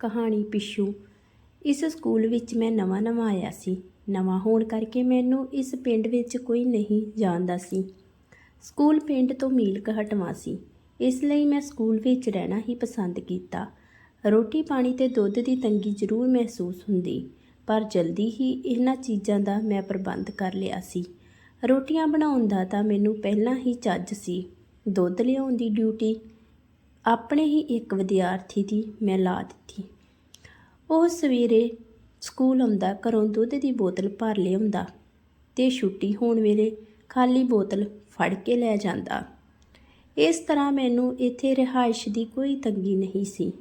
ਕਹਾਣੀ ਪਿੱਛੂ। ਇਸ ਸਕੂਲ ਵਿੱਚ ਮੈਂ ਨਵਾਂ ਨਵਾਂ ਆਇਆ ਸੀ। ਨਵਾਂ ਹੋਣ ਕਰਕੇ ਮੈਨੂੰ ਇਸ ਪਿੰਡ ਵਿੱਚ ਕੋਈ ਨਹੀਂ ਜਾਣਦਾ ਸੀ। ਸਕੂਲ ਪਿੰਡ ਤੋਂ ਮੀਲ ਕੁ ਹਟਵਾ ਸੀ। ਇਸ ਲਈ ਮੈਂ ਸਕੂਲ ਵਿੱਚ ਰਹਿਣਾ ਹੀ ਪਸੰਦ ਕੀਤਾ। ਰੋਟੀ ਪਾਣੀ ਤੇ ਦੁੱਧ ਦੀ ਤੰਗੀ ਜ਼ਰੂਰ ਮਹਿਸੂਸ ਹੁੰਦੀ, ਪਰ ਜਲਦੀ ਹੀ ਇਹਨਾਂ ਚੀਜ਼ਾਂ ਦਾ ਮੈਂ ਪ੍ਰਬੰਧ ਕਰ ਲਿਆ ਸੀ। ਰੋਟੀਆਂ ਬਣਾਉਣ ਦਾ ਤਾਂ ਮੈਨੂੰ ਪਹਿਲਾਂ ਹੀ ਚੱਜ ਸੀ। ਦੁੱਧ ਲਿਆਉਣ ਦੀ ਡਿਊਟੀ ਆਪਣੇ ਹੀ ਇੱਕ ਵਿਦਿਆਰਥੀ ਦੀ ਮੈਂ ਲਾ ਦਿੱਤੀ। ਉਹ ਸਵੇਰੇ ਸਕੂਲ ਆਉਂਦਾ, ਘਰੋਂ ਦੁੱਧ ਦੀ ਬੋਤਲ ਭਰ ਲਿਆਉਂਦਾ ਤੇ ਛੁੱਟੀ ਹੋਣ ਵੇਲੇ ਖਾਲੀ ਬੋਤਲ ਫੜ ਕੇ ਲੈ ਜਾਂਦਾ। ਇਸ ਤਰ੍ਹਾਂ ਮੈਨੂੰ ਇੱਥੇ ਰਿਹਾਇਸ਼ ਦੀ ਕੋਈ ਤੰਗੀ ਨਹੀਂ ਸੀ।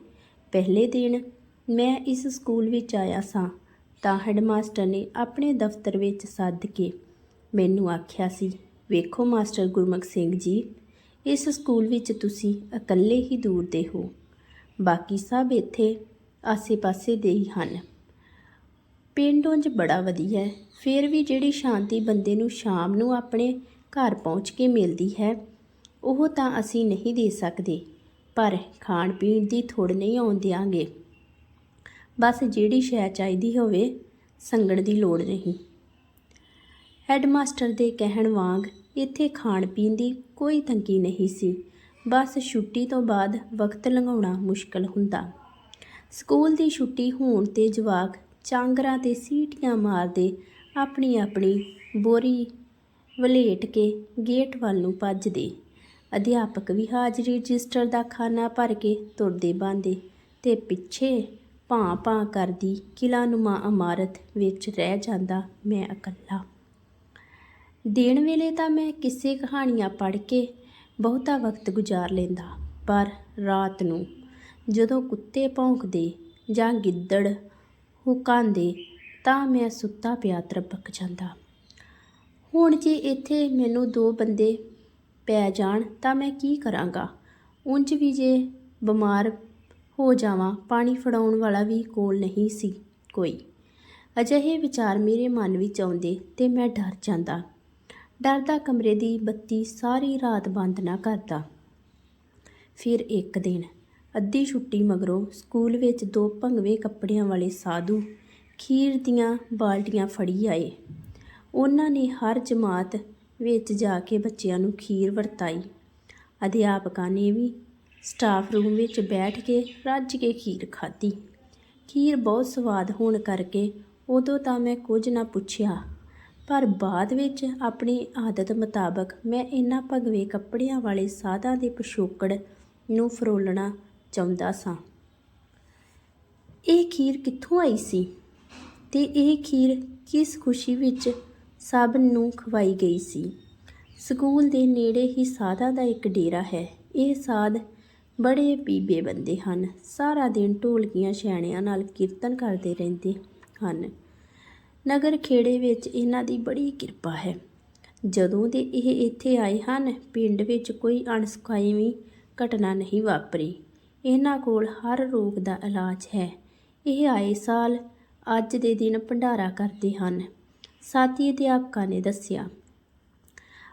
ਪਹਿਲੇ ਦਿਨ ਮੈਂ ਇਸ ਸਕੂਲ ਵਿੱਚ ਆਇਆ ਸਾਂ ਤਾਂ ਹੈਡਮਾਸਟਰ ਨੇ ਆਪਣੇ ਦਫ਼ਤਰ ਵਿੱਚ ਸੱਦ ਕੇ ਮੈਨੂੰ ਆਖਿਆ ਸੀ, ਵੇਖੋ ਮਾਸਟਰ ਗੁਰਮੁਖ ਸਿੰਘ ਜੀ ਇਸ ਸਕੂਲ ਵਿੱਚ ਤੁਸੀਂ ਇਕੱਲੇ ਹੀ ਦੂਰ ਦੇ ਹੋ। ਬਾਕੀ ਸਭ ਇੱਥੇ ਆਸੇ-ਪਾਸੇ ਦੇ ਹੀ ਹਨ। ਪਿੰਡ ਉਂਝ ਬੜਾ ਵਧੀਆ ਹੈ। ਫਿਰ ਵੀ ਜਿਹੜੀ ਸ਼ਾਂਤੀ ਬੰਦੇ ਨੂੰ ਸ਼ਾਮ ਨੂੰ ਆਪਣੇ ਘਰ ਪਹੁੰਚ ਕੇ ਮਿਲਦੀ ਹੈ, ਉਹ ਤਾਂ ਅਸੀਂ ਨਹੀਂ ਦੇ ਸਕਦੇ। ਪਰ ਖਾਣ ਪੀਣ ਦੀ ਥੋੜ ਨਹੀਂ ਆਉਣ ਦਿਆਂਗੇ। ਬਸ ਜਿਹੜੀ ਸ਼ੈ ਚਾਹੀਦੀ ਹੋਵੇ, ਸੰਗਣ ਦੀ ਲੋੜ ਨਹੀਂ। ਹੈਡਮਾਸਟਰ ਦੇ ਕਹਿਣ ਵਾਂਗ ਇੱਥੇ ਖਾਣ ਪੀਣ ਦੀ ਕੋਈ ਤੰਗੀ ਨਹੀਂ ਸੀ। ਬਸ ਛੁੱਟੀ ਤੋਂ ਬਾਅਦ ਵਕਤ ਲੰਘਾਉਣਾ ਮੁਸ਼ਕਲ ਹੁੰਦਾ। ਸਕੂਲ ਦੀ ਛੁੱਟੀ ਹੋਣ ਤੇ ਜਵਾਕ ਚਾਂਗਰਾਂ ਤੇ ਸੀਟੀਆਂ ਮਾਰਦੇ ਆਪਣੀ ਆਪਣੀ ਬੋਰੀ ਵਲੇਟ ਕੇ ਗੇਟ ਵੱਲ ਨੂੰ ਭੱਜਦੇ। ਅਧਿਆਪਕ ਵੀ ਹਾਜ਼ਰੀ ਰਜਿਸਟਰ ਦਾ ਖਾਨਾ ਭਰ ਕੇ ਤੁਰਦੇ ਬਾਂਦੇ ਤੇ ਪਿੱਛੇ ਭਾਂ ਭਾਂ ਕਰਦੀ ਕਿਲਾਨੁਮਾ ਇਮਾਰਤ ਵਿੱਚ ਰਹਿ ਜਾਂਦਾ ਮੈਂ ਇਕੱਲਾ। ਦੇਣ ਵੇਲੇ ਤਾਂ ਮੈਂ ਕਿਸੇ ਕਹਾਣੀਆਂ ਪੜ੍ਹ ਕੇ ਬਹੁਤਾ ਵਕਤ ਗੁਜ਼ਾਰ ਲੈਂਦਾ, ਪਰ ਰਾਤ ਨੂੰ ਜਦੋਂ ਕੁੱਤੇ ਭੌਂਕਦੇ ਜਾਂ ਗਿੱਦੜ ਹੁਕਾਂਦੇ ਤਾਂ ਮੈਂ ਸੁੱਤਾ ਪਿਆ ਤਰਪਕ ਜਾਂਦਾ। ਹੁਣ ਜੇ ਇੱਥੇ ਮੈਨੂੰ ਦੋ ਬੰਦੇ ਪੈ ਜਾਣ ਤਾਂ ਮੈਂ ਕੀ ਕਰਾਂਗਾ? ਉਂਝ ਵੀ ਜੇ ਬਿਮਾਰ ਹੋ ਜਾਵਾਂ, ਪਾਣੀ ਫੜਾਉਣ ਵਾਲਾ ਵੀ ਕੋਲ ਨਹੀਂ ਸੀ ਕੋਈ। ਅਜਿਹੇ ਵਿਚਾਰ ਮੇਰੇ ਮਨ ਵਿੱਚ ਆਉਂਦੇ ਤੇ ਮੈਂ ਡਰ ਜਾਂਦਾ। ਡਰਦਾ ਕਮਰੇ ਦੀ ਬੱਤੀ ਸਾਰੀ ਰਾਤ ਬੰਦ ਨਾ ਕਰਦਾ। ਫਿਰ ਇੱਕ ਦਿਨ ਅੱਧੀ ਛੁੱਟੀ ਮਗਰੋਂ ਸਕੂਲ ਵਿੱਚ ਦੋ ਭੰਗਵੇਂ ਕੱਪੜਿਆਂ ਵਾਲੇ ਸਾਧੂ ਖੀਰ ਦੀਆਂ ਬਾਲਟੀਆਂ ਫੜੀ ਆਏ। ਉਹਨਾਂ ਨੇ ਹਰ ਜਮਾਤ ਵਿੱਚ ਜਾ ਕੇ ਬੱਚਿਆਂ ਨੂੰ ਖੀਰ ਵਰਤਾਈ। ਅਧਿਆਪਕਾਂ ਨੇ ਵੀ ਸਟਾਫ ਰੂਮ ਵਿੱਚ ਬੈਠ ਕੇ ਰੱਜ ਕੇ ਖੀਰ ਖਾਧੀ। ਖੀਰ ਬਹੁਤ ਸਵਾਦ ਹੋਣ ਕਰਕੇ ਉਦੋਂ ਤਾਂ ਮੈਂ ਕੁਝ ਨਾ ਪੁੱਛਿਆ। ਪਰ ਬਾਅਦ ਵਿੱਚ ਆਪਣੀ ਆਦਤ ਮੁਤਾਬਕ ਮੈਂ ਇਹਨਾਂ ਭਗਵੇਂ ਕੱਪੜਿਆਂ ਵਾਲੇ ਸਾਧਾਂ ਦੇ ਪਿਛੋਕੜ ਨੂੰ ਫਰੋਲਣਾ ਚਾਹੁੰਦਾ ਸਾਂ। ਇਹ ਖੀਰ ਕਿੱਥੋਂ ਆਈ ਸੀ ਤੇ ਇਹ ਖੀਰ ਕਿਸ ਖੁਸ਼ੀ ਵਿੱਚ ਸਭ ਨੂੰ ਖਵਾਈ ਗਈ ਸੀ? ਸਕੂਲ ਦੇ ਨੇੜੇ ਹੀ ਸਾਧਾਂ ਦਾ ਇੱਕ ਡੇਰਾ ਹੈ। ਇਹ ਸਾਧ ਬੜੇ ਪੀਬੇ ਬੰਦੇ ਹਨ। ਸਾਰਾ ਦਿਨ ਢੋਲਕੀਆਂ, ਛੈਣਿਆਂ ਨਾਲ ਕੀਰਤਨ ਕਰਦੇ ਰਹਿੰਦੇ ਹਨ। ਨਗਰ ਖੇੜੇ ਵਿੱਚ ਇਹਨਾਂ ਦੀ ਬੜੀ ਕਿਰਪਾ ਹੈ। ਜਦੋਂ ਦੇ ਇਹ ਇੱਥੇ ਆਏ ਹਨ, ਪਿੰਡ ਵਿੱਚ ਕੋਈ ਅਣਸੁਖਾਈਵੀਂ ਘਟਨਾ ਨਹੀਂ ਵਾਪਰੀ। ਇਹਨਾਂ ਕੋਲ ਹਰ ਰੋਗ ਦਾ ਇਲਾਜ ਹੈ। ਇਹ ਆਏ ਸਾਲ ਅੱਜ ਦੇ ਦਿਨ ਭੰਡਾਰਾ ਕਰਦੇ ਹਨ। ਸਾਥੀ ਅਧਿਆਪਕਾਂ ਨੇ ਦੱਸਿਆ,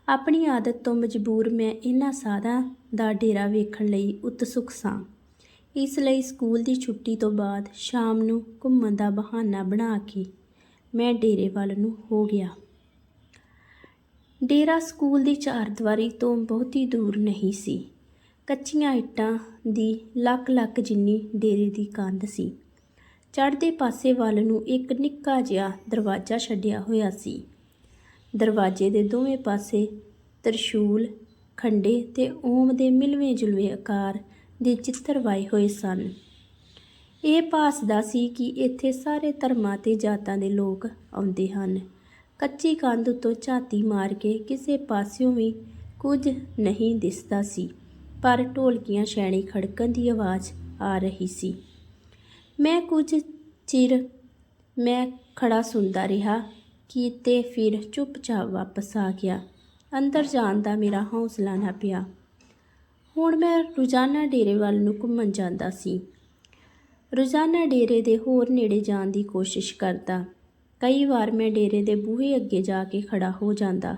ਆਪਣੀ ਆਦਤ ਤੋਂ ਮਜਬੂਰ ਮੈਂ ਇਹਨਾਂ ਸਾਧਾਂ ਦਾ ਡੇਰਾ ਵੇਖਣ ਲਈ ਉਤਸੁਕ ਸਾਂ। ਇਸ ਲਈ ਸਕੂਲ ਦੀ ਛੁੱਟੀ ਤੋਂ ਬਾਅਦ ਸ਼ਾਮ ਨੂੰ ਘੁੰਮਣ ਦਾ ਬਹਾਨਾ ਬਣਾ ਕੇ ਮੈਂ ਡੇਰੇ ਵੱਲ ਨੂੰ ਹੋ ਗਿਆ। ਡੇਰਾ ਸਕੂਲ ਦੀ ਚਾਰਦੀਵਾਰੀ ਤੋਂ ਬਹੁਤੀ ਦੂਰ ਨਹੀਂ ਸੀ। ਕੱਚੀਆਂ ਇੱਟਾਂ ਦੀ ਲੱਕ ਲੱਕ ਜਿੰਨੀ ਡੇਰੇ ਦੀ ਕੰਧ ਸੀ। ਚੜ੍ਹਦੇ ਪਾਸੇ ਵੱਲ ਨੂੰ ਇੱਕ ਨਿੱਕਾ ਜਿਹਾ ਦਰਵਾਜ਼ਾ ਛੱਡਿਆ ਹੋਇਆ ਸੀ। ਦਰਵਾਜ਼ੇ ਦੇ ਦੋਵੇਂ ਪਾਸੇ ਤਰਸ਼ੂਲ, ਖੰਡੇ ਤੇ ਓਮ ਦੇ ਮਿਲਵੇਂ ਜੁਲਵੇਂ ਆਕਾਰ ਦੇ ਚਿੱਤਰ ਵਾਏ ਹੋਏ ਸਨ। ਇਹ ਭਾਸਦਾ ਸੀ ਕਿ ਇੱਥੇ ਸਾਰੇ ਧਰਮਾਂ ਤੇ ਜਾਤਾਂ ਦੇ ਲੋਕ ਆਉਂਦੇ ਹਨ। ਕੱਚੀ ਕੰਧ ਉੱਤੋਂ ਝਾਤੀ ਮਾਰ ਕੇ ਕਿਸੇ ਪਾਸਿਓਂ ਵੀ ਕੁਝ ਨਹੀਂ ਦਿਸਦਾ ਸੀ, ਪਰ ਢੋਲਕੀਆਂ ਛੈਣੀ ਖੜਕਣ ਦੀ ਆਵਾਜ਼ ਆ ਰਹੀ ਸੀ। ਮੈਂ ਕੁਝ ਚਿਰ ਮੈਂ ਖੜਾ ਸੁਣਦਾ ਰਿਹਾ ਕਿ ਤੇ ਫਿਰ ਚੁੱਪਚਾਪ ਵਾਪਸ ਆ ਗਿਆ। ਅੰਦਰ ਜਾਣ ਦਾ ਮੇਰਾ ਹੌਸਲਾ ਨਾ ਪਿਆ। ਹੁਣ ਮੈਂ ਰੋਜ਼ਾਨਾ ਡੇਰੇ ਵੱਲ ਨੂੰ ਘੁੰਮਣ ਜਾਂਦਾ ਸੀ। ਰੋਜ਼ਾਨਾ ਡੇਰੇ ਦੇ ਹੋਰ ਨੇੜੇ ਜਾਣ ਦੀ ਕੋਸ਼ਿਸ਼ ਕਰਦਾ। ਕਈ ਵਾਰ ਮੈਂ ਡੇਰੇ ਦੇ ਬੂਹੇ ਅੱਗੇ ਜਾ ਕੇ ਖੜਾ ਹੋ ਜਾਂਦਾ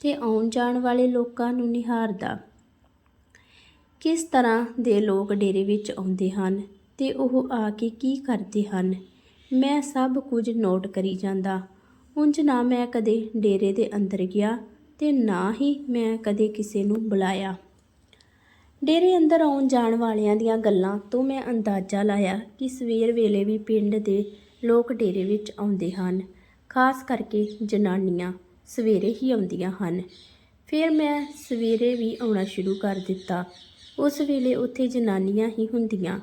ਤੇ ਆਉਣ ਜਾਣ ਵਾਲੇ ਲੋਕਾਂ ਨੂੰ ਨਿਹਾਰਦਾ। ਕਿਸ ਤਰ੍ਹਾਂ ਦੇ ਲੋਕ ਡੇਰੇ ਵਿੱਚ ਆਉਂਦੇ ਹਨ ਤੇ ਉਹ ਆ ਕੇ ਕੀ ਕਰਦੇ ਹਨ, ਮੈਂ ਸਭ ਕੁਝ ਨੋਟ ਕਰੀ ਜਾਂਦਾ। ਉਂਝ ਨਾ ਮੈਂ ਕਦੇ ਡੇਰੇ ਦੇ ਅੰਦਰ ਗਿਆ ਤੇ ਨਾ ਹੀ ਮੈਂ ਕਦੇ ਕਿਸੇ ਨੂੰ ਬੁਲਾਇਆ। ਡੇਰੇ ਅੰਦਰ ਆਉਣ ਜਾਣ ਵਾਲਿਆਂ ਦੀਆਂ ਗੱਲਾਂ ਤੋਂ ਮੈਂ ਅੰਦਾਜ਼ਾ ਲਾਇਆ ਕਿ ਸਵੇਰ ਵੇਲੇ ਵੀ ਪਿੰਡ ਦੇ ਲੋਕ ਡੇਰੇ ਵਿੱਚ ਆਉਂਦੇ ਹਨ, ਖਾਸ ਕਰਕੇ ਜਨਾਨੀਆਂ ਸਵੇਰੇ ਹੀ ਆਉਂਦੀਆਂ ਹਨ। ਫਿਰ ਮੈਂ ਸਵੇਰੇ ਵੀ ਆਉਣਾ ਸ਼ੁਰੂ ਕਰ ਦਿੱਤਾ। ਉਸ ਵੇਲੇ ਉੱਥੇ ਜਨਾਨੀਆਂ ਹੀ ਹੁੰਦੀਆਂ।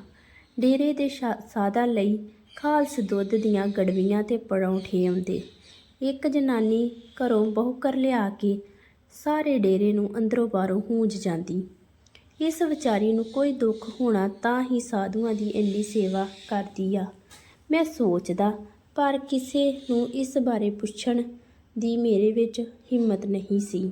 ਡੇਰੇ ਦੇ ਸ਼ਾ- ਸਾਧਾਂ ਲਈ ਖਾਲਸ ਦੁੱਧ ਦੀਆਂ ਗੜਵੀਆਂ ਤੇ ਪਰੌਂਠੇ ਆਉਂਦੇ। ਇੱਕ ਜਨਾਨੀ ਘਰੋਂ ਬਹੁ ਕਰ ਲਿਆ ਕੇ ਸਾਰੇ ਡੇਰੇ ਨੂੰ ਅੰਦਰੋਂ ਬਾਹਰੋਂ ਹੂੰਜ ਜਾਂਦੀ। ਇਸ ਵਿਚਾਰੀ ਨੂੰ ਕੋਈ ਦੁੱਖ ਹੋਣਾ ਤਾਂ ਹੀ ਸਾਧੂਆਂ ਦੀ ਇੰਨੀ ਸੇਵਾ ਕਰਦੀ ਆ। ਮੈਂ ਸੋਚਦਾ, ਪਰ ਕਿਸੇ ਨੂੰ ਇਸ ਬਾਰੇ ਪੁੱਛਣ ਦੀ ਮੇਰੇ ਵਿੱਚ ਹਿੰਮਤ ਨਹੀਂ ਸੀ।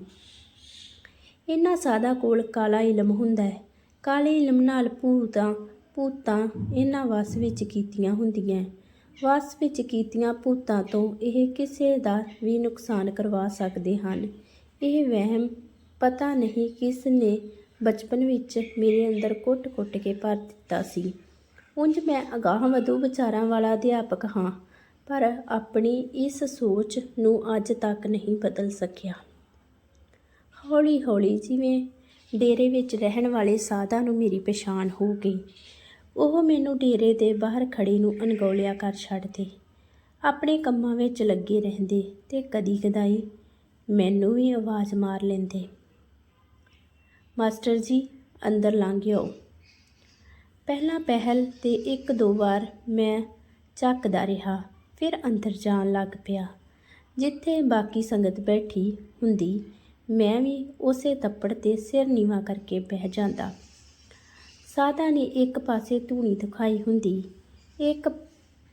ਇਹਨਾਂ ਸਾਦਾ ਕੋਲ ਕਾਲਾ ਇਲਮ ਹੁੰਦਾ ਹੈ। ਕਾਲੇ ਇਲਮ ਨਾਲ ਭੂਤਾਂ ਭੂਤਾਂ ਇਹਨਾਂ ਵਸ ਵਿੱਚ ਕੀਤੀਆਂ ਹੁੰਦੀਆਂ ਵਸ ਵਿੱਚ ਕੀਤੀਆਂ ਭੂਤਾਂ ਤੋਂ ਇਹ ਕਿਸੇ ਦਾ ਵੀ ਨੁਕਸਾਨ ਕਰਵਾ ਸਕਦੇ ਹਨ। ਇਹ ਵਹਿਮ ਪਤਾ ਨਹੀਂ ਕਿਸ ਨੇ ਬਚਪਨ ਵਿੱਚ ਮੇਰੇ ਅੰਦਰ ਕੁੱਟ-ਕੁੱਟ ਕੇ ਭਰ ਦਿੱਤਾ ਸੀ। ਉਂਝ ਮੈਂ ਅਗਾਹ ਵਧੂ ਵਿਚਾਰਾਂ ਵਾਲਾ ਅਧਿਆਪਕ ਹਾਂ, ਪਰ ਆਪਣੀ ਇਸ ਸੋਚ ਨੂੰ ਅੱਜ ਤੱਕ ਨਹੀਂ ਬਦਲ ਸਕਿਆ। ਹੌਲੀ-ਹੌਲੀ ਜਿਵੇਂ ਡੇਰੇ ਵਿੱਚ ਰਹਿਣ ਵਾਲੇ ਸਾਧਾਂ ਨੂੰ ਮੇਰੀ ਪਛਾਣ ਹੋ ਗਈ। ਉਹ ਮੈਨੂੰ ਡੇਰੇ ਦੇ ਬਾਹਰ ਖੜੀ ਨੂੰ ਅਣਗੌਲਿਆ ਕਰ ਛੱਡਦੇ। ਆਪਣੇ ਕੰਮਾਂ ਵਿੱਚ ਲੱਗੇ ਰਹਿੰਦੇ ਤੇ ਕਦੀ-ਕਦਾਈ ਮੈਨੂੰ ਵੀ ਆਵਾਜ਼ ਮਾਰ ਲੈਂਦੇ। ਮਾਸਟਰ ਜੀ, ਅੰਦਰ ਲੰਘ ਆਓ ਪਹਿਲਾਂ ਪਹਿਲ ਤੇ ਇੱਕ ਦੋ ਵਾਰ ਮੈਂ ਝੱਕਦਾ ਰਿਹਾ, ਫਿਰ ਅੰਦਰ ਜਾਣ ਲੱਗ ਪਿਆ। ਜਿੱਥੇ ਬਾਕੀ ਸੰਗਤ ਬੈਠੀ ਹੁੰਦੀ, ਮੈਂ ਵੀ ਉਸੇ ਤੱਪੜ ਤੇ ਸਿਰ ਨੀਵਾ ਕਰਕੇ ਬਹਿ ਜਾਂਦਾ। ਸਾਧਾ ਨੇ ਇੱਕ ਪਾਸੇ ਧੂਣੀ ਦਿਖਾਈ ਹੁੰਦੀ। ਇੱਕ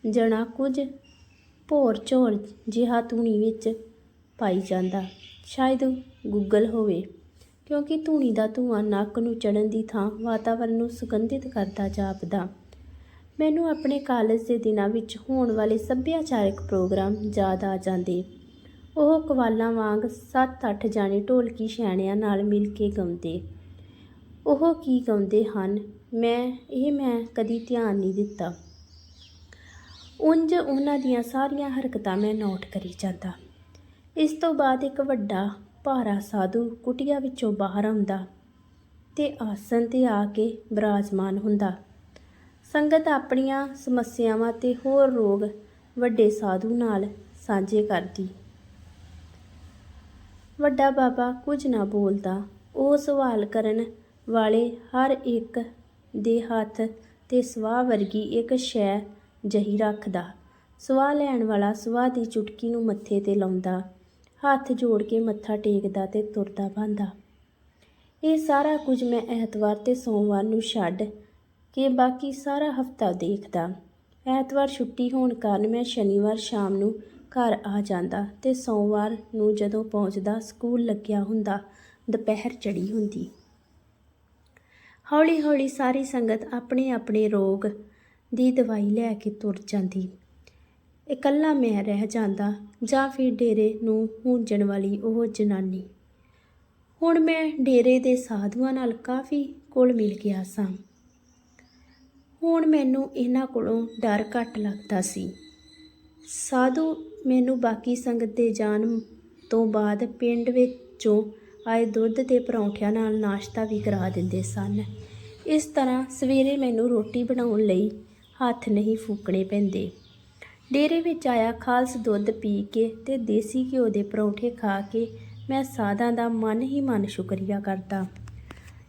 ਜਣਾ ਕੁਝ ਭੋਰ ਝੋਰ ਜਿਹਾ ਧੂਣੀ ਵਿੱਚ ਪਾਈ ਜਾਂਦਾ। ਸ਼ਾਇਦ ਗੂਗਲ ਹੋਵੇ। ਕਿਉਂਕਿ ਧੂਣੀ ਦਾ ਧੂਆਂ ਨੱਕ ਨੂੰ ਚੜਨ ਦੀ ਥਾਂ ਵਾਤਾਵਰਣ ਨੂੰ ਸੁਗੰਧਿਤ ਕਰਦਾ ਜਾਪਦਾ। ਮੈਨੂੰ ਆਪਣੇ ਕਾਲਜ ਦੇ ਦਿਨਾਂ ਵਿੱਚ ਹੋਣ ਵਾਲੇ ਸੱਭਿਆਚਾਰਕ ਪ੍ਰੋਗਰਾਮ ਯਾਦ ਆ ਜਾਂਦੇ। ਉਹ ਕਵਾਲਾਂ ਵਾਂਗ 7-8 ਜਾਣੇ ਢੋਲਕੀ ਛੈਣਿਆਂ ਨਾਲ ਮਿਲ ਕੇ ਗਾਉਂਦੇ। ਉਹ ਕੀ ਗਾਉਂਦੇ ਹਨ? ਮੈਂ, ਇਹ ਮੈਂ ਕਦੀ ਧਿਆਨ ਨਹੀਂ ਦਿੱਤਾ। ਉਂਝ ਉਹਨਾਂ ਦੀਆਂ ਸਾਰੀਆਂ ਹਰਕਤਾਂ ਮੈਂ ਨੋਟ ਕਰੀ ਜਾਂਦਾ। ਇਸ ਤੋਂ ਬਾਅਦ ਇੱਕ ਵੱਡਾ ਭਾਰਾ ਸਾਧੂ ਕੁਟੀਆ ਵਿੱਚੋਂ ਬਾਹਰ ਆਉਂਦਾ ਤੇ ਆਸਨ ਤੇ ਆ ਕੇ ਬਿਰਾਜਮਾਨ ਹੁੰਦਾ। ਸੰਗਤ ਆਪਣੀਆਂ ਸਮੱਸਿਆਵਾਂ ਤੇ ਹੋਰ ਰੋਗ ਵੱਡੇ ਸਾਧੂ ਨਾਲ ਸਾਂਝੇ ਕਰਦੀ। ਵੱਡਾ ਬਾਬਾ ਕੁਝ ਨਾ ਬੋਲਦਾ, ਉਹ ਸਵਾਲ ਕਰਨ ਵਾਲੇ ਹਰ ਇੱਕ ਦੇ ਹੱਥ ਤੇ ਸਵਾਹ ਵਰਗੀ ਇੱਕ ਸ਼ੈ ਜਹੀ ਰੱਖਦਾ। ਸਵਾਹ ਲੈਣ ਵਾਲਾ ਸਵਾਹ ਦੀ ਚੁਟਕੀ ਨੂੰ ਮੱਥੇ ਤੇ ਲਾਉਂਦਾ। ਹੱਥ ਜੋੜ ਕੇ ਮੱਥਾ ਟੇਕਦਾ ਤੇ ਤੁਰਦਾ ਬੰਦਾ। ਇਹ ਸਾਰਾ ਕੁਝ ਮੈਂ ਐਤਵਾਰ ਤੇ ਸੋਮਵਾਰ ਨੂੰ ਛੱਡ ਕੇ ਬਾਕੀ ਸਾਰਾ ਹਫਤਾ ਦੇਖਦਾ। ਐਤਵਾਰ ਛੁੱਟੀ ਹੋਣ ਕਾਰਨ ਮੈਂ ਸ਼ਨੀਵਾਰ ਸ਼ਾਮ ਨੂੰ ਘਰ ਆ ਜਾਂਦਾ ਤੇ ਸੋਮਵਾਰ ਨੂੰ ਜਦੋਂ ਪਹੁੰਚਦਾ ਸਕੂਲ ਲੱਗਿਆ ਹੁੰਦਾ, ਦੁਪਹਿਰ ਚੜੀ ਹੁੰਦੀ। ਹੌਲੀ-ਹੌਲੀ ਸਾਰੀ ਸੰਗਤ ਆਪਣੇ ਆਪਣੇ ਰੋਗ ਦੀ ਦਵਾਈ ਲੈ ਕੇ ਤੁਰ ਜਾਂਦੀ। ਇਕੱਲਾ ਮੈਂ ਰਹਿ ਜਾਂਦਾ ਜਾਂ ਫਿਰ ਡੇਰੇ ਨੂੰ ਹੂੰਜਣ ਵਾਲੀ ਉਹ ਜਨਾਨੀ। ਹੁਣ ਮੈਂ ਡੇਰੇ ਦੇ ਸਾਧੂਆਂ ਨਾਲ ਕਾਫੀ ਕੋਲ ਮਿਲ ਗਿਆ ਸਾਂ। ਹੁਣ ਮੈਨੂੰ ਇਹਨਾਂ ਕੋਲੋਂ ਡਰ ਘੱਟ ਲੱਗਦਾ ਸੀ। ਸਾਧੂ ਮੈਨੂੰ ਬਾਕੀ ਸੰਗਤ ਦੇ ਜਾਣ ਤੋਂ ਬਾਅਦ ਪਿੰਡ ਵਿੱਚੋਂ ਆਏ ਦੁੱਧ ਤੇ ਪਰੌਂਠਿਆਂ ਨਾਲ ਨਾਸ਼ਤਾ ਵੀ ਕਰਾ ਦਿੰਦੇ ਸਨ। ਇਸ ਤਰ੍ਹਾਂ ਸਵੇਰੇ ਮੈਨੂੰ ਰੋਟੀ ਬਣਾਉਣ ਲਈ ਹੱਥ ਨਹੀਂ ਫੂਕਣੇ ਪੈਂਦੇ। ਡੇਰੇ ਵਿੱਚ ਆਇਆ ਖਾਲਸ ਦੁੱਧ ਪੀ ਕੇ ਤੇ ਦੇਸੀ ਘਿਓ ਦੇ ਪਰੌਂਠੇ ਖਾ ਕੇ ਮੈਂ ਸਾਧਾਂ ਦਾ ਮਨ ਹੀ ਮਨ ਸ਼ੁਕਰੀਆ ਕਰਦਾ।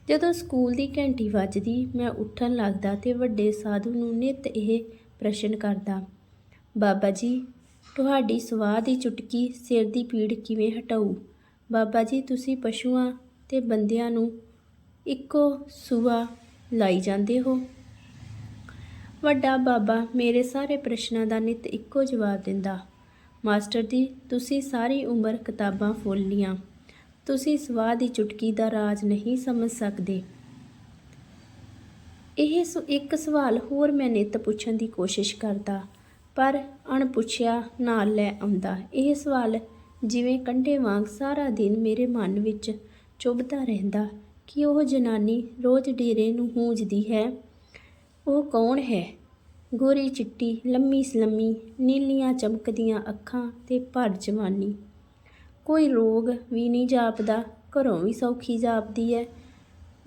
ਜਦੋਂ ਸਕੂਲ ਦੀ ਘੰਟੀ ਵੱਜਦੀ, ਮੈਂ ਉੱਠਣ ਲੱਗਦਾ ਤੇ ਵੱਡੇ ਸਾਧੂ ਨੂੰ ਨਿਤ ਇਹ ਪ੍ਰਸ਼ਨ ਕਰਦਾ, ਬਾਬਾ ਜੀ, ਤੁਹਾਡੀ ਸਵਾਹ ਦੀ ਚੁਟਕੀ ਸਿਰ ਦੀ ਪੀੜ ਕਿਵੇਂ ਹਟਾਉ ਬਾਬਾ ਜੀ, ਤੁਸੀਂ ਪਸ਼ੂਆਂ ਤੇ ਬੰਦਿਆਂ ਨੂੰ ਇੱਕੋ ਸੂਆ ਲਾਈ ਜਾਂਦੇ ਹੋ। ਵੱਡਾ ਬਾਬਾ ਮੇਰੇ ਸਾਰੇ ਪ੍ਰਸ਼ਨਾਂ ਦਾ ਨਿਤ ਇੱਕੋ ਜਵਾਬ ਦਿੰਦਾ। ਮਾਸਟਰ ਜੀ, ਤੁਸੀਂ ਸਾਰੀ ਉਮਰ ਕਿਤਾਬਾਂ ਫੁੱਲ ਲੀਆਂ। ਤੁਸੀਂ ਸਵਾਹ ਦੀ ਚੁਟਕੀ ਦਾ ਰਾਜ ਨਹੀਂ ਸਮਝ ਸਕਦੇ। ਇਹ ਸ- ਇੱਕ ਸਵਾਲ ਹੋਰ ਮੈਂ ਨਿਤ ਪੁੱਛਣ ਦੀ ਕੋਸ਼ਿਸ਼ ਕਰਦਾ, ਪਰ ਅਣਪੁੱਛਿਆ ਨਾਲ ਲੈ ਆਉਂਦਾ। ਇਹ ਸਵਾਲ ਜਿਵੇਂ ਕੰਢੇ ਵਾਂਗ ਸਾਰਾ ਦਿਨ ਮੇਰੇ ਮਨ ਵਿੱਚ ਚੁੱਭਦਾ ਰਹਿੰਦਾ, ਕਿ ਉਹ ਜਨਾਨੀ ਰੋਜ਼ ਡੇਰੇ ਨੂੰ ਹੂੰਝਦੀ ਹੈ। ਉਹ ਕੌਣ ਹੈ? ਗੋਰੀ ਚਿੱਟੀ, ਲੰਮੀ ਸਲੰਮੀ, ਨੀਲੀਆਂ ਚਮਕਦੀਆਂ ਅੱਖਾਂ ਤੇ ਭਰ ਜਵਾਨੀ। ਕੋਈ ਰੋਗ ਵੀ ਨਹੀਂ ਜਾਪਦਾ, ਘਰੋਂ ਵੀ ਸੌਖੀ ਜਾਪਦੀ ਹੈ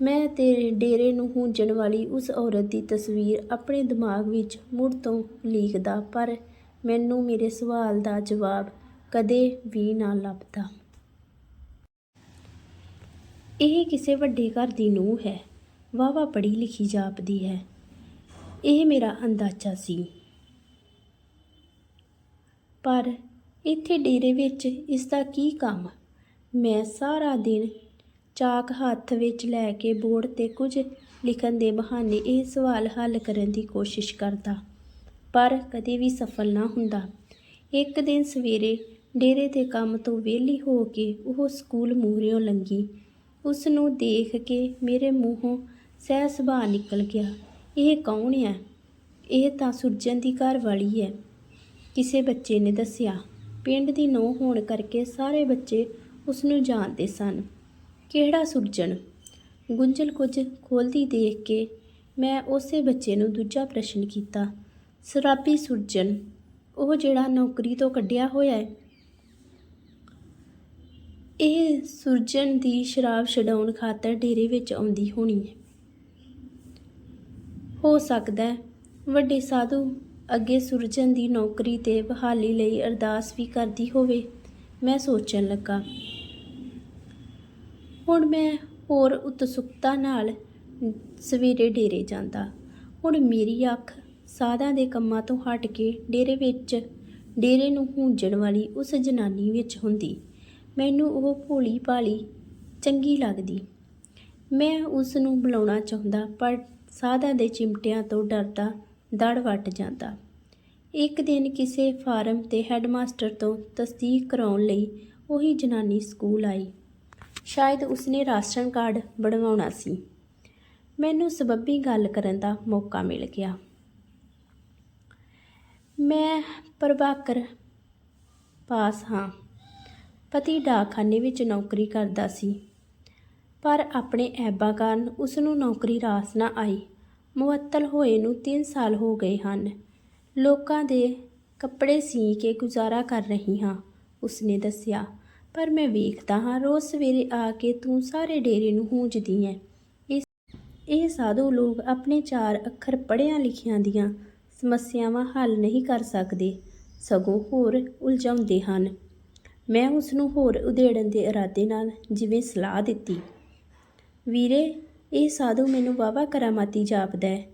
ਮੈਂ ਤੇਰੇ ਡੇਰੇ ਨੂੰ ਹੂੰਜਣ ਵਾਲੀ ਉਸ ਔਰਤ ਦੀ ਤਸਵੀਰ ਆਪਣੇ ਦਿਮਾਗ ਵਿੱਚ ਮੁੜ ਤੋਂ ਲੀਕਦਾ, ਪਰ ਮੈਨੂੰ ਮੇਰੇ ਸਵਾਲ ਦਾ ਜਵਾਬ ਕਦੇ ਵੀ ਨਾ ਲੱਭਦਾ। ਇਹ ਕਿਸੇ ਵੱਡੇ ਘਰ ਦੀ ਨੂੰਹ ਹੈ। ਵਾਵਾ ਪੜ੍ਹੀ ਲਿਖੀ ਜਾਪਦੀ ਹੈ। ਇਹ ਮੇਰਾ ਅੰਦਾਜ਼ਾ ਸੀ। ਪਰ ਇੱਥੇ ਡੇਰੇ ਵਿੱਚ ਇਸ ਦਾ ਕੀ ਕੰਮ? ਮੈਂ ਸਾਰਾ ਦਿਨ ਚਾਕ ਹੱਥ ਵਿੱਚ ਲੈ ਕੇ ਬੋਰਡ ਤੇ ਕੁਝ ਲਿਖਣ ਦੇ ਬਹਾਨੇ ਇਹ ਸਵਾਲ ਹੱਲ ਕਰਨ ਦੀ ਕੋਸ਼ਿਸ਼ ਕਰਦਾ, ਪਰ ਕਦੇ ਵੀ ਸਫਲ ਨਾ ਹੁੰਦਾ। ਇੱਕ ਦਿਨ ਸਵੇਰੇ ਡੇਰੇ ਦੇ ਕੰਮ ਤੋਂ ਵਿਹਲੀ ਹੋ ਕੇ ਉਹ ਸਕੂਲ ਮੂਹਰਿਓਂ ਲੰਗੀ ਉਸ ਨੂੰ ਦੇਖ ਕੇ ਮੇਰੇ ਮੂੰਹੋਂ ਸਹਿ ਸੁਭਾਅ ਨਿਕਲ ਗਿਆ। ਇਹ ਕੌਣ ਹੈ? ਇਹ ਤਾਂ ਸੁਰਜਨ ਦੀ ਘਰ ਵਾਲੀ ਹੈ। ਕਿਸੇ ਬੱਚੇ ਨੇ ਦੱਸਿਆ, ਪਿੰਡ ਦੀ ਨੋ ਹੋਣ ਕਰਕੇ ਸਾਰੇ ਬੱਚੇ ਉਸ ਨੂੰ ਜਾਣਦੇ ਸਨ। ਕਿਹੜਾ ਸੁਰਜਨ? ਗੁੰਝਲ ਕੁਝ ਖੋਲਦੀ ਦੇਖ ਕੇ ਮੈਂ ਉਸੇ ਬੱਚੇ ਨੂੰ ਦੂਜਾ ਪ੍ਰਸ਼ਨ ਕੀਤਾ, ਸਰਾਬੀ ਸੁਰਜਨ, ਉਹ ਜਿਹੜਾ ਨੌਕਰੀ ਤੋਂ ਕੱਢਿਆ ਹੋਇਆ ਹੈ? ਇਹ ਸੁਰਜਨ ਦੀ ਸ਼ਰਾਬ ਛਡਾਉਣ ਖਾਤਰ ਡੇਰੇ ਵਿੱਚ ਆਉਂਦੀ ਹੋਣੀ ਹੈ। ਹੋ ਸਕਦਾ ਹੈ। ਵੱਡੇ ਸਾਧੂ ਅੱਗੇ ਸੁਰਜਨ ਦੀ ਨੌਕਰੀ ਤੇ ਬਹਾਲੀ ਲਈ ਅਰਦਾਸ ਵੀ ਕਰਦੀ ਹੋਵੇ, ਮੈਂ ਸੋਚਣ ਲੱਗਾ। ਹੁਣ ਮੈਂ ਹੋਰ ਉਤਸੁਕਤਾ ਨਾਲ ਸਵੇਰੇ ਡੇਰੇ ਜਾਂਦਾ। ਹੁਣ ਮੇਰੀ ਅੱਖ ਸਾਧਾਂ ਦੇ ਕੰਮਾਂ ਤੋਂ ਹਟ ਕੇ ਡੇਰੇ ਵਿੱਚ, ਡੇਰੇ ਨੂੰ ਹੂੰਜਣ ਵਾਲੀ ਉਸ ਜਨਾਨੀ ਵਿੱਚ ਹੁੰਦੀ। ਮੈਨੂੰ ਉਹ ਭੋਲੀ ਭਾਲੀ ਚੰਗੀ ਲੱਗਦੀ। ਮੈਂ ਉਸ ਨੂੰ ਬੁਲਾਉਣਾ ਚਾਹੁੰਦਾ, ਪਰ ਸਾਧਾਂ ਦੇ ਚਿਮਟਿਆਂ ਤੋਂ ਡਰਦਾ ਦੜ ਵੱਟ ਜਾਂਦਾ। ਇੱਕ ਦਿਨ ਕਿਸੇ ਫਾਰਮ ਤੇ ਹੈੱਡਮਾਸਟਰ ਤੋਂ ਤਸਦੀਕ ਕਰਾਉਣ ਲਈ ਉਹੀ ਜਨਾਨੀ ਸਕੂਲ ਆਈ। ਸ਼ਾਇਦ ਉਸਨੇ ਰਾਸ਼ਨ ਕਾਰਡ ਬਣਵਾਉਣਾ ਸੀ। ਮੈਨੂੰ ਸਬੱਬੀ ਗੱਲ ਕਰਨ ਦਾ ਮੌਕਾ ਮਿਲ ਗਿਆ। ਮੈਂ ਪ੍ਰਭਾਕਰ ਪਾਸ ਹਾਂ। ਪਤੀ ਡਾਕਖਾਨੇ ਵਿੱਚ ਨੌਕਰੀ ਕਰਦਾ ਸੀ। ਪਰ ਆਪਣੇ ਐਬਾਂ ਕਾਰਨ ਉਸ ਨੂੰ ਨੌਕਰੀ ਰਾਸ ਨਾ ਆਈ। ਮੁਅੱਤਲ ਹੋਏ ਨੂੰ 3 ਸਾਲ ਹੋ ਗਏ ਹਨ। ਲੋਕਾਂ ਦੇ ਕੱਪੜੇ ਸੀ ਕੇ ਗੁਜ਼ਾਰਾ ਕਰ ਰਹੀ ਹਾਂ, ਉਸਨੇ ਦੱਸਿਆ। ਪਰ ਮੈਂ ਵੇਖਦਾ ਹਾਂ, ਰੋਜ਼ ਸਵੇਰੇ ਆ ਕੇ ਤੂੰ ਸਾਰੇ ਡੇਰੇ ਨੂੰ ਹੂੰਝਦੀ ਐ ਇਸ, ਇਹ ਸਾਧੂ ਲੋਕ ਆਪਣੇ ਚਾਰ ਅੱਖਰ ਪੜ੍ਹਿਆਂ ਲਿਖਿਆਂ ਦੀਆਂ ਸਮੱਸਿਆਵਾਂ ਹੱਲ ਨਹੀਂ ਕਰ ਸਕਦੇ, ਸਗੋਂ ਹੋਰ ਉਲਝਾਉਂਦੇ ਹਨ। ਮੈਂ ਉਸ ਨੂੰ ਹੋਰ ਉਧੇੜਨ ਦੇ ਇਰਾਦੇ ਨਾਲ ਜਿਵੇਂ ਸਲਾਹ ਦਿੱਤੀ। ਵੀਰੇ, ਇਹ ਸਾਧੂ ਮੈਨੂੰ ਵਾਵਾ ਕਰਾਮਾਤੀ ਜਾਪਦਾ ਹੈ।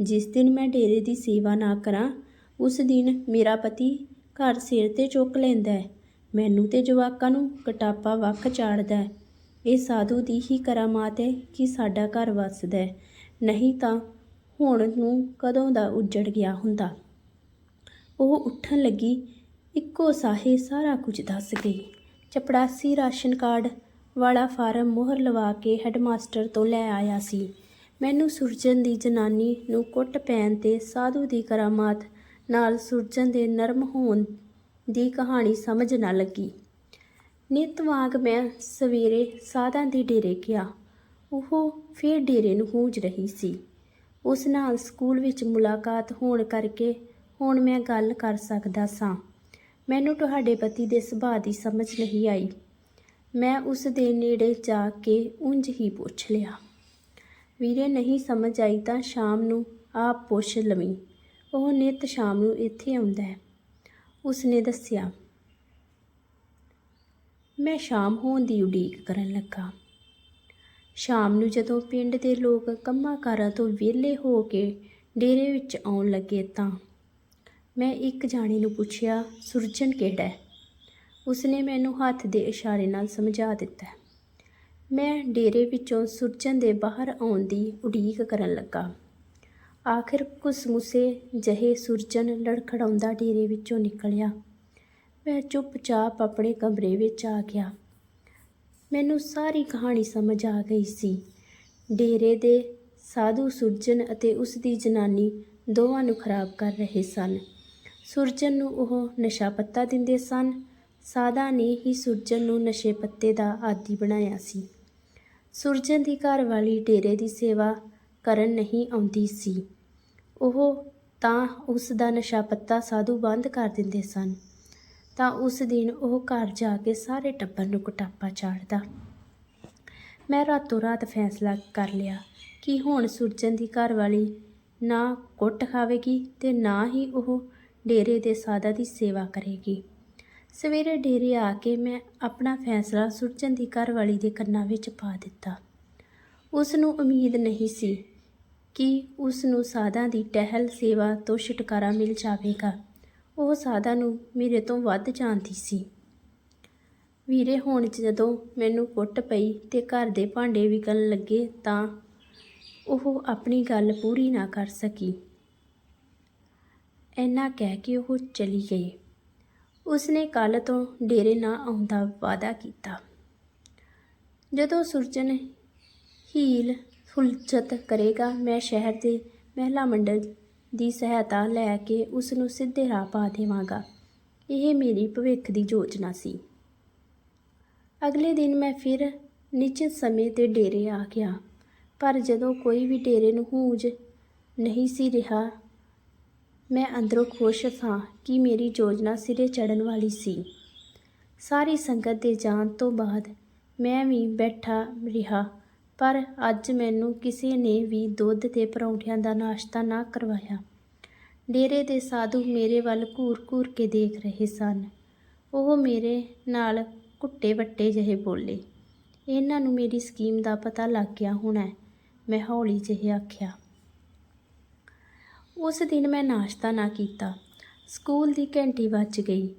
ਜਿਸ ਦਿਨ ਮੈਂ ਡੇਰੇ ਦੀ ਸੇਵਾ ਨਾ ਕਰਾਂ, ਉਸ ਦਿਨ ਮੇਰਾ ਪਤੀ ਘਰ ਸਿਰ ਤੇ ਚੁੱਕ ਲੈਂਦਾ ਹੈ। ਮੈਨੂੰ ਤੇ ਜਵਾਕਾਂ ਨੂੰ ਕਟਾਪਾ ਵੱਖ ਚਾੜਦਾ ਹੈ। ਇਹ ਸਾਧੂ ਦੀ ਹੀ ਕਰਾਮਾਤ ਹੈ ਕਿ ਸਾਡਾ ਘਰ ਵੱਸਦਾ ਹੈ। ਨਹੀਂ ਤਾਂ ਹੁਣ ਨੂੰ ਕਦੋਂ ਦਾ ਉੱਜੜ ਗਿਆ ਹੁੰਦਾ? ਉਹ ਉੱਠਣ ਲੱਗੀ, ਇੱਕੋ ਸਾਹੇ ਸਾਰਾ ਕੁਝ ਦੱਸ ਗਈ ਚਪੜਾਸੀ ਰਾਸ਼ਨ ਕਾਰਡ ਵਾਲਾ ਫਾਰਮ ਮੋਹਰ ਲਵਾ ਕੇ ਹੈੱਡਮਾਸਟਰ ਤੋਂ ਲੈ ਆਇਆ ਸੀ। ਮੈਨੂੰ ਸੁਰਜਨ ਦੀ ਜਨਾਨੀ ਨੂੰ ਕੁੱਟ ਪੈਣ ਤੇ ਸਾਧੂ ਦੀ ਕਰਾਮਾਤ ਨਾਲ ਸੁਰਜਨ ਦੇ ਨਰਮ ਹੋਣ ਦੀ ਕਹਾਣੀ ਸਮਝ ਨਾ ਲੱਗੀ। ਨਿਤ ਵਾਂਗ ਮੈਂ ਸਵੇਰੇ ਸਾਧਾਂ ਦੇ ਡੇਰੇ ਗਿਆ। ਉਹ ਫੇਰ ਡੇਰੇ ਨੂੰ ਹੂੰਜ ਰਹੀ ਸੀ। ਉਸ ਨਾਲ ਸਕੂਲ ਵਿੱਚ ਮੁਲਾਕਾਤ ਹੋਣ ਕਰਕੇ ਹੁਣ ਮੈਂ ਗੱਲ ਕਰ ਸਕਦਾ ਸਾਂ। ਮੈਨੂੰ ਤੁਹਾਡੇ ਪਤੀ ਦੇ ਸੁਭਾਅ ਦੀ ਸਮਝ ਨਹੀਂ ਆਈ। ਮੈਂ ਉਸ ਦੇ ਨੇੜੇ ਜਾ ਕੇ ਉਂਝ ਹੀ ਪੁੱਛ ਲਿਆ। ਵੀਰੇ, ਨਹੀਂ ਸਮਝ ਆਈ ਤਾਂ ਸ਼ਾਮ ਨੂੰ ਆਪ ਪੁੱਛ ਲਵੀਂ। ਉਹ ਨਿਤ ਸ਼ਾਮ ਨੂੰ ਇੱਥੇ ਆਉਂਦਾ ਹੈ। ਉਸ ਨੇ ਦੱਸਿਆ, ਮੈਂ ਸ਼ਾਮ ਹੋਣ ਦੀ ਉਡੀਕ ਕਰਨ ਲੱਗਾ। ਸ਼ਾਮ ਨੂੰ ਜਦੋਂ ਪਿੰਡ ਦੇ ਲੋਕ ਕੰਮਾਂ ਕਾਰਾਂ ਤੋਂ ਵਿਹਲੇ ਹੋ ਕੇ ਡੇਰੇ ਵਿੱਚ ਆਉਣ ਲੱਗੇ ਤਾਂ ਮੈਂ ਇੱਕ ਜਾਣੀ ਨੂੰ ਪੁੱਛਿਆ, ਸੁਰਜਨ ਕਿਹੜਾ ਹੈ? ਉਸਨੇ ਮੈਨੂੰ ਹੱਥ ਦੇ ਇਸ਼ਾਰੇ ਨਾਲ ਸਮਝਾ ਦਿੱਤਾ। ਮੈਂ ਡੇਰੇ ਵਿੱਚੋਂ ਸੁਰਜਨ ਦੇ ਬਾਹਰ ਆਉਣ ਦੀ ਉਡੀਕ ਕਰਨ ਲੱਗਾ। ਆਖਿਰ ਕੁਸਮੁਸੇ ਜਹੇ ਸੁਰਜਨ ਲੜਖੜਾਉਂਦਾ ਡੇਰੇ ਵਿੱਚੋਂ ਨਿਕਲਿਆ। ਮੈਂ ਚੁੱਪਚਾਪ ਆਪਣੇ ਕਮਰੇ ਵਿੱਚ ਆ ਗਿਆ। ਮੈਨੂੰ ਸਾਰੀ ਕਹਾਣੀ ਸਮਝ ਆ ਗਈ ਸੀ। ਡੇਰੇ ਦੇ ਸਾਧੂ ਸੁਰਜਨ ਅਤੇ ਉਸ ਦੀ ਜਨਾਨੀ ਦੋਵਾਂ ਨੂੰ ਖਰਾਬ ਕਰ ਰਹੇ ਸਨ। ਸੁਰਜਨ ਨੂੰ ਉਹ ਨਸ਼ਾ ਪੱਤਾ ਦਿੰਦੇ ਸਨ। ਸਾਦਾ ਨੇ ਹੀ ਸੁਰਜਨ ਨੂੰ ਨਸ਼ੇ ਪੱਤੇ ਦਾ ਆਦੀ ਬਣਾਇਆ ਸੀ। ਸੁਰਜਨ ਦੀ ਘਰ ਵਾਲੀ ਡੇਰੇ ਦੀ ਸੇਵਾ ਕਰਨ ਨਹੀਂ ਆਉਂਦੀ ਸੀ। ਉਹ ਤਾਂ ਉਸ ਦਾ ਨਸ਼ਾ ਪੱਤਾ ਸਾਧੂ ਬੰਦ ਕਰ ਦਿੰਦੇ ਸਨ। ਤਾਂ ਉਸ ਦਿਨ ਉਹ ਘਰ ਜਾ ਕੇ ਸਾਰੇ ਟੱਬਰ ਨੂੰ ਕਟਾਪਾ ਚਾੜਦਾ। ਮੈਂ ਰਾਤੋਂ ਰਾਤ ਫੈਸਲਾ ਕਰ ਲਿਆ ਕਿ ਹੁਣ ਸੁਰਜਨ ਦੀ ਘਰਵਾਲੀ ਨਾ ਕੁੱਟ ਖਾਵੇਗੀ ਤੇ ਨਾ ਹੀ ਉਹ ਡੇਰੇ ਦੇ ਸਾਦਾ ਦੀ ਸੇਵਾ ਕਰੇਗੀ। ਸਵੇਰੇ ਡੇਰੇ ਆ ਕੇ ਮੈਂ ਆਪਣਾ ਫੈਸਲਾ ਸੁਰਜਨ ਦੀ ਘਰਵਾਲੀ ਦੇ ਕੰਨਾਂ ਵਿੱਚ ਪਾ ਦਿੱਤਾ। ਉਸ ਨੂੰ ਉਮੀਦ ਨਹੀਂ ਸੀ ਕਿ ਉਸ ਨੂੰ ਸਾਦਾ ਦੀ ਟਹਿਲ ਸੇਵਾ ਤੋਂ ਛੁਟਕਾਰਾ ਮਿਲ ਜਾਵੇਗਾ। ਉਹ ਸਾਦਾ ਨੂੰ ਮੇਰੇ ਤੋਂ ਵੱਧ ਜਾਣਦੀ ਸੀ। ਵੀਰੇ, ਹੁਣ ਜਦੋਂ ਮੈਨੂੰ ਕੁੱਟ ਪਈ ਤੇ ਘਰ ਦੇ ਭਾਂਡੇ ਵਿਕਣ ਲੱਗੇ ਤਾਂ ਉਹ ਆਪਣੀ ਗੱਲ ਪੂਰੀ ਨਾ ਕਰ ਸਕੀ। ਇੰਨਾ ਕਹਿ ਕੇ ਉਹ ਚਲੀ ਗਈ। ਉਸਨੇ ਕੱਲ ਤੋਂ ਡੇਰੇ ਨਾ ਆਉਣ ਦਾ ਵਾਅਦਾ ਕੀਤਾ। ਜਦੋਂ ਸੁਰਜਨ ਹੀਲ ਫੁਲਚਤ ਕਰੇਗਾ, ਮੈਂ ਸ਼ਹਿਰ ਦੇ ਮਹਿਲਾ ਮੰਡਲ ਦੀ ਸਹਾਇਤਾ ਲੈ ਕੇ ਉਸ ਨੂੰ ਸਿੱਧੇ ਰਾਹ ਪਾ ਦੇਵਾਂਗਾ। ਇਹ ਮੇਰੀ ਭਵਿੱਖ ਦੀ ਯੋਜਨਾ ਸੀ। ਅਗਲੇ ਦਿਨ ਮੈਂ ਫਿਰ ਨਿਸ਼ਚਿਤ ਸਮੇਂ ਤੇ ਡੇਰੇ ਆ ਗਿਆ, ਪਰ ਜਦੋਂ ਕੋਈ ਵੀ ਡੇਰੇ ਨੂੰ ਹੂਜ ਨਹੀਂ ਸੀ ਰਿਹਾ ਮੈਂ ਅੰਦਰੋਂ ਖੁਸ਼ ਸਾਂ ਕਿ ਮੇਰੀ ਯੋਜਨਾ ਸਿਰੇ ਚੜਨ ਵਾਲੀ ਸੀ। ਸਾਰੀ ਸੰਗਤ ਦੇ ਜਾਣ ਤੋਂ ਬਾਅਦ ਮੈਂ ਵੀ ਬੈਠਾ ਰਿਹਾ, ਪਰ ਅੱਜ ਮੈਨੂੰ ਕਿਸੇ ਨੇ ਵੀ ਦੁੱਧ ਤੇ ਪਰੌਂਠਿਆਂ ਦਾ ਨਾਸ਼ਤਾ ਨਾ ਕਰਵਾਇਆ। ਡੇਰੇ ਦੇ ਸਾਧੂ ਮੇਰੇ ਵੱਲ ਘੂਰ-ਘੂਰ ਕੇ ਦੇਖ ਰਹੇ ਸਨ। ਉਹ ਮੇਰੇ ਨਾਲ ਘੁੱਟੇ ਵੱਟੇ ਜਿਹੇ ਬੋਲੇ। ਇਹਨਾਂ ਨੂੰ ਮੇਰੀ ਸਕੀਮ ਦਾ ਪਤਾ ਲੱਗ ਗਿਆ ਹੋਣਾ, ਮੈਂ ਹੌਲੀ ਜਿਹੇ ਆਖਿਆ ਉਸ ਦਿਨ ਮੈਂ ਨਾਸ਼ਤਾ ਨਾ ਕੀਤਾ। ਸਕੂਲ ਦੀ ਘੰਟੀ ਵੱਜ ਗਈ।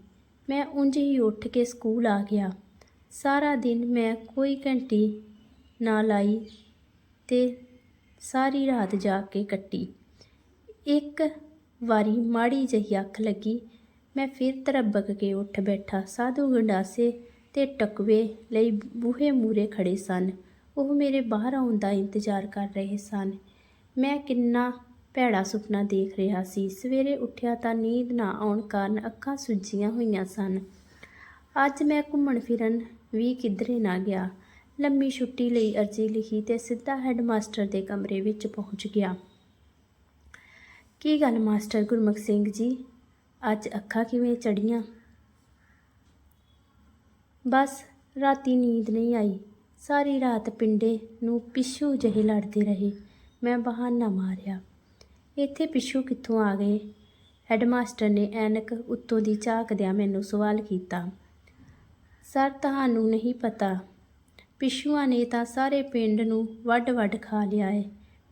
ਮੈਂ ਉਂਝ ਹੀ ਉੱਠ ਕੇ ਸਕੂਲ ਆ ਗਿਆ। ਸਾਰਾ ਦਿਨ ਮੈਂ ਕੋਈ ਘੰਟੀ ਨਾ ਲਾਈ ਤੇ ਸਾਰੀ ਰਾਤ ਜਾ ਕੇ ਕੱਟੀ। ਇੱਕ ਵਾਰੀ ਮਾੜੀ ਜਿਹੀ ਅੱਖ ਲੱਗੀ। ਮੈਂ ਫਿਰ ਤਰਬਕ ਕੇ ਉੱਠ ਬੈਠਾ। ਸਾਧੂ ਗੰਡਾਸੇ ਤੇ ਟਕਵੇ ਲਈ ਬੂਹੇ ਮੂਰੇ ਖੜੇ ਸਨ। ਉਹ ਮੇਰੇ ਬਾਹਰ ਆਉਣ ਦਾ ਇੰਤਜ਼ਾਰ ਕਰ ਰਹੇ ਸਨ। ਮੈਂ ਕਿੰਨਾ ਭੈੜਾ ਸੁਪਨਾ ਦੇਖ ਰਿਹਾ ਸੀ। ਸਵੇਰੇ ਉੱਠਿਆ ਤਾਂ ਨੀਂਦ ਨਾ ਆਉਣ ਕਾਰਨ ਅੱਖਾਂ ਸੁੱਜੀਆਂ ਹੋਈਆਂ ਸਨ। ਅੱਜ ਮੈਂ ਘੁੰਮਣ ਫਿਰਨ ਵੀ ਕਿਧਰੇ ਨਾ ਗਿਆ। ਲੰਮੀ ਛੁੱਟੀ ਲਈ ਅਰਜ਼ੀ ਲਿਖੀ ਤੇ ਸਿੱਧਾ ਹੈੱਡਮਾਸਟਰ ਦੇ ਕਮਰੇ ਵਿੱਚ ਪਹੁੰਚ ਗਿਆ। ਕੀ ਗੱਲ, ਮਾਸਟਰ ਗੁਰਮੁਖ ਸਿੰਘ ਜੀ? ਅੱਜ ਅੱਖਾਂ ਕਿਵੇਂ ਚੜੀਆਂ ਬਸ, ਰਾਤੀ ਨੀਂਦ ਨਹੀਂ ਆਈ। ਸਾਰੀ ਰਾਤ ਪਿੰਡੇ ਨੂੰ ਪਿੱਛੂ ਜਿਹੇ ਲੜਦੇ ਰਹੇ। ਮੈਂ ਬਹਾਨਾ ਮਾਰਿਆ। ਇੱਥੇ ਪਿੱਛੂ ਕਿੱਥੋਂ ਆ ਗਏ? ਹੈੱਡਮਾਸਟਰ ਨੇ ਐਨਕ ਉੱਤੋਂ ਦੀ ਝਾਕਦਿਆਂ ਮੈਨੂੰ ਸਵਾਲ ਕੀਤਾ। ਸਰ, ਤੁਹਾਨੂੰ ਨਹੀਂ ਪਤਾ। ਪਿਸ਼ੂਆਂ ਨੇ ਤਾਂ ਸਾਰੇ ਪਿੰਡ ਨੂੰ ਵੱਡ-ਵੱਡ ਖਾ ਲਿਆ ਏ।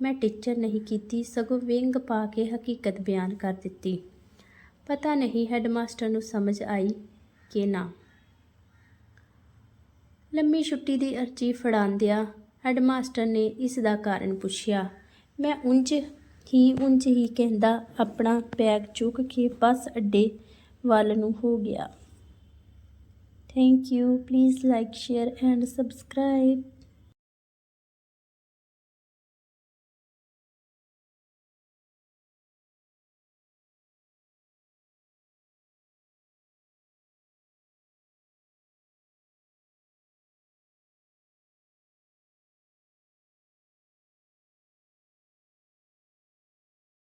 ਮੈਂ ਟੀਚਰ ਨਹੀਂ ਕੀਤੀ, ਸਗੋਂ ਵਿੰਗ ਪਾ ਕੇ ਹਕੀਕਤ ਬਿਆਨ ਕਰ ਦਿੱਤੀ। ਪਤਾ ਨਹੀਂ ਹੈੱਡਮਾਸਟਰ ਨੂੰ ਸਮਝ ਆਈ ਕਿ ਨਾ। ਲੰਮੀ ਛੁੱਟੀ ਦੀ ਅਰਜ਼ੀ ਫੜਾਉਂਦਿਆਂ ਹੈੱਡਮਾਸਟਰ ਨੇ ਇਸ ਦਾ ਕਾਰਨ ਪੁੱਛਿਆ। ਮੈਂ ਉਂਝ ਹੀ ਉਂਝ ਹੀ ਕਹਿੰਦਾ ਆਪਣਾ ਬੈਗ ਚੁੱਕ ਕੇ ਬੱਸ ਅੱਡੇ ਵੱਲ ਨੂੰ ਹੋ ਗਿਆ thank you please like share and subscribe